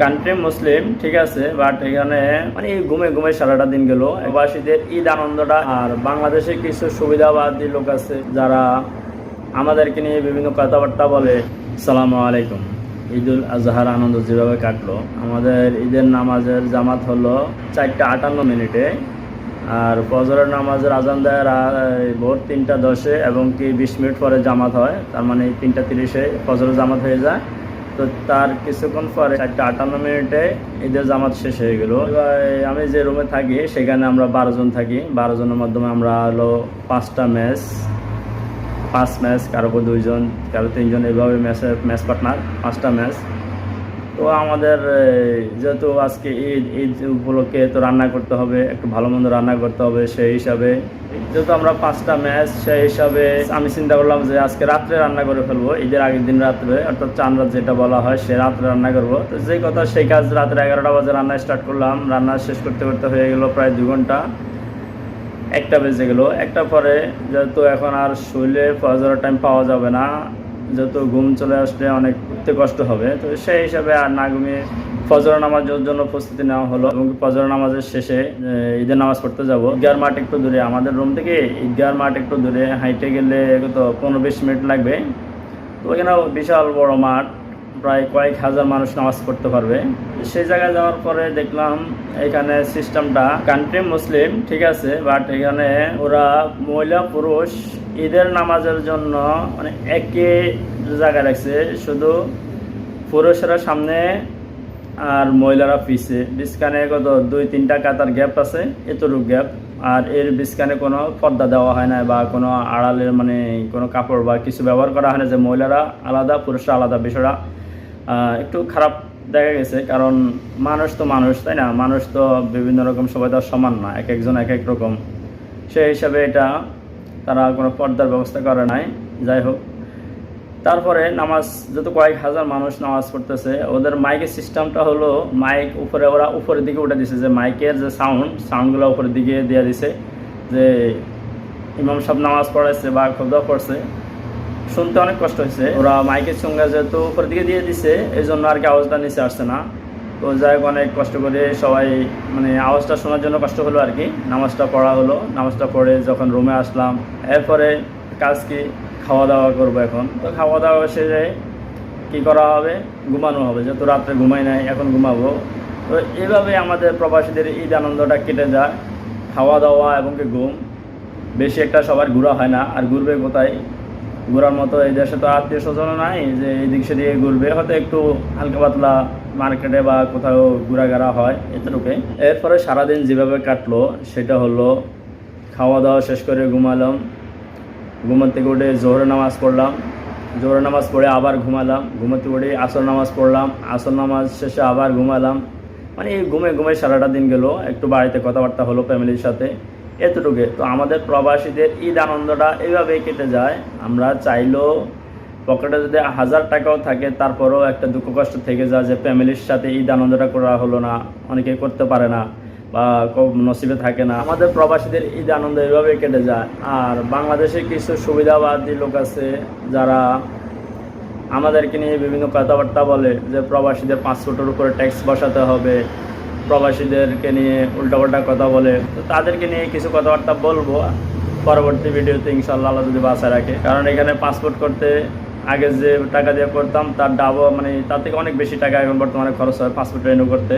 Country মুসলিম ঠিক আছে but এখানে মানে ঘুমে ঘুমে সারাটা দিন গেল। প্রবাসীদের ঈদ আনন্দটা আর বাংলাদেশে কিছু সুবিধাবাদী লোক আছে যারা আমাদেরকে নিয়ে বিভিন্ন কথাবার্তা বলে। সালামু আলাইকুম। ঈদুল আজহার আনন্দ যেভাবে কাটলো, আমাদের ঈদের নামাজের জামাত হলো চারটা আটান্ন মিনিটে, আর ফজরের নামাজের আজান দেয় ভোর তিনটা দশে এবং কি বিশ মিনিট পরে জামাত হয়, তার মানে তিনটা তিরিশে ফজরের জামাত হয়ে যায়। তো তার কিছুক্ষণ পরে চারটা আটান্ন মিনিটে ঈদের জামাত শেষ হয়ে গেল। আমি যে রুমে থাকি, সেখানে আমরা বারো জন থাকি। বারো জনের মাধ্যমে আমরা হলো পাঁচটা ম্যাচ পাঁচ ম্যাচ কারও দুইজন, কারও তিনজন, এভাবে ম্যাচে ম্যাচ পার্টনার পাঁচটা ম্যাচ তো আমাদের যেহেতু আজকে ঈদ ঈদ উপলক্ষে তো রান্না করতে হবে, একটু ভালো মন্দ রান্না করতে হবে সেই হিসাবে। যেহেতু আমরা পাঁচটা ম্যাচ, সেই হিসাবে আমি চিন্তা করলাম যে আজকে রাত্রে রান্না করে ফেলব, ঈদের আগের দিন রাত্রে, অর্থাৎ চান রাত যেটা বলা হয়, সে রাত্রে রান্না করব। তো যে কথা সেই কাজ রাত্রে এগারোটা বাজে রান্না স্টার্ট করলাম, রান্না শেষ করতে করতে হয়ে গেলো প্রায় দু ঘণ্টা। একটা বেজে গেলো, একটা পরে যেহেতু এখন আর শুইলে ফজরের টাইম পাওয়া যাবে না, যেহেতু ঘুম চলে আসলে অনেক উঠতে কষ্ট হবে। তো সেই হিসাবে আর না ঘুমিয়ে ফজর নামাজের জন্য প্রস্তুতি নেওয়া হলো এবং ফজর নামাজের শেষে ঈদের নামাজ পড়তে যাব। ঈদগার মাঠ একটু দূরে, আমাদের রুম থেকে ঈদগার মাঠ একটু দূরে, হাইটে গেলে কত পনেরো বিশ মিনিট লাগবে। তো ওখানে বিশাল বড় মাঠ, প্রায় কয়েক হাজার মানুষ নামাজ পড়তে পারবে। সেই জায়গায় যাওয়ার পরে দেখলাম এখানে সিস্টেমটা কান্ট্রি মুসলিম ঠিক আছে? বাট এখানে ওরা মহিলা, পুরুষ ঈদের নামাজের জন্য মানে একই জায়গায় রাখছে, শুধু পুরুষেরা সামনে আর মহিলারা পিছে। বিস্কানে কত, দুই, তিনটা কাতার গ্যাপ আছে, এতটুকু গ্যাপ। আর এর বিস্কানে কোনো পর্দা দেওয়া হয় না বা কোনো আড়ালের মানে কোনো কাপড় বা কিছু ব্যবহার করা হয় না যে মহিলারা আলাদা, পুরুষরা আলাদা বিষয়টা একটু খারাপ দেখা গেছে। কারণ মানুষ তো মানুষ, তাই না? মানুষ তো বিভিন্ন রকম সবাই তো সমান না, এক একজন এক এক রকম। সেই হিসাবে এটা তারা কোনো পর্দার ব্যবস্থা করে নাই, যাই হোক। তারপরে নামাজ, যত কয়েক হাজার মানুষ নামাজ পড়তেছে, ওদের মাইকের সিস্টেমটা হলো মাইক উপরে, ওরা উপরের দিকে উঠে দিছে, যে মাইকের যে সাউন্ড সাউন্ডগুলো উপরের দিকে দিয়ে দিছে, যে ইমাম সাহেব নামাজ পড়াইছে বা খোদা পড়ছে শুনতে অনেক কষ্ট হয়েছে। ওরা মাইকের সঙ্গে যেহেতু উপরের দিকে দিয়ে দিছে, এই জন্য আর কি আওয়াজটা নিচে আসছে না। তো যাই হোক, অনেক কষ্ট করে সবাই মানে আওয়াজটা শোনার জন্য কষ্ট হলো আর কি। নামাজটা পড়া হলো। নামাজটা পড়ে যখন রুমে আসলাম, এরপরে কাজ কি? খাওয়া দাওয়া করব এখন। তো খাওয়া দাওয়া শেষে কি করা হবে? ঘুমানো হবে। যেহেতু রাত্রে ঘুমাই নাই, এখন ঘুমাবো। তো এইভাবে আমাদের প্রবাসীদের ঈদ আনন্দটা কেটে যায়। খাওয়া দাওয়া এবং কি ঘুম। বেশি একটা সবার ঘোরা হয় না। আর ঘুরবে কোথায়? ঘোরার মতো এই দেশে তো আত্মীয় স্বজন নাই, যে এদিক সেদিকে ঘুরবে। হয়তো একটু হালকা পাতলা মার্কেটে বা কোথাও ঘোরাঘেরা হয় এতটুকু এরপরে সারাদিন যেভাবে কাটলো, সেটা হলো খাওয়া দাওয়া শেষ করে ঘুমালাম। থেকে উঠে জোহরের নামাজ পড়লাম। জোহরের নামাজ পড়ে আবার ঘুমালাম। ঘুমাতে উঠে আসর নামাজ পড়লাম। আসর নামাজ শেষে আবার ঘুমালাম। মানে এই ঘুমে ঘুমে সারাটা দিন গেল। একটু বাড়িতে কথাবার্তা হলো, ফ্যামিলির সাথে। এতটুকু। তো আমাদের প্রবাসীদের ঈদ আনন্দটা এইভাবেই কেটে যায়। আমরা চাইলেও পকেটে যদি হাজার টাকাও থাকে, তারপরেও একটা দুঃখ কষ্ট থেকে যায় যে ফ্যামিলির সাথে ঈদ আনন্দটা করা হলো না, অনেকে করতে পারে না বা নসিবে থাকে না। আমাদের প্রবাসীদের ঈদ আনন্দ এভাবে কেটে যায়। আর বাংলাদেশে কিছু সুবিধাবাদী লোক আছে যারা আমাদেরকে নিয়ে বিভিন্ন কথাবার্তা বলে যে প্রবাসীদের পাসপোর্টের উপরে ট্যাক্স বসাতে হবে প্রবাসীদেরকে নিয়ে উল্টাপাল্টা কথা বলে, তো তাদেরকে নিয়ে কিছু কথাবার্তা বলব পরবর্তী ভিডিওতে ইনশাল্লাহ আল্লাহ যদি বাসায় রাখে। কারণ এখানে পাসপোর্ট করতে আগে যে টাকা দিয়ে করতাম তার ডাবো মানে তার থেকে অনেক বেশি টাকা এখন বর্তমানে খরচ হয় পাসপোর্ট রেনিউ করতে।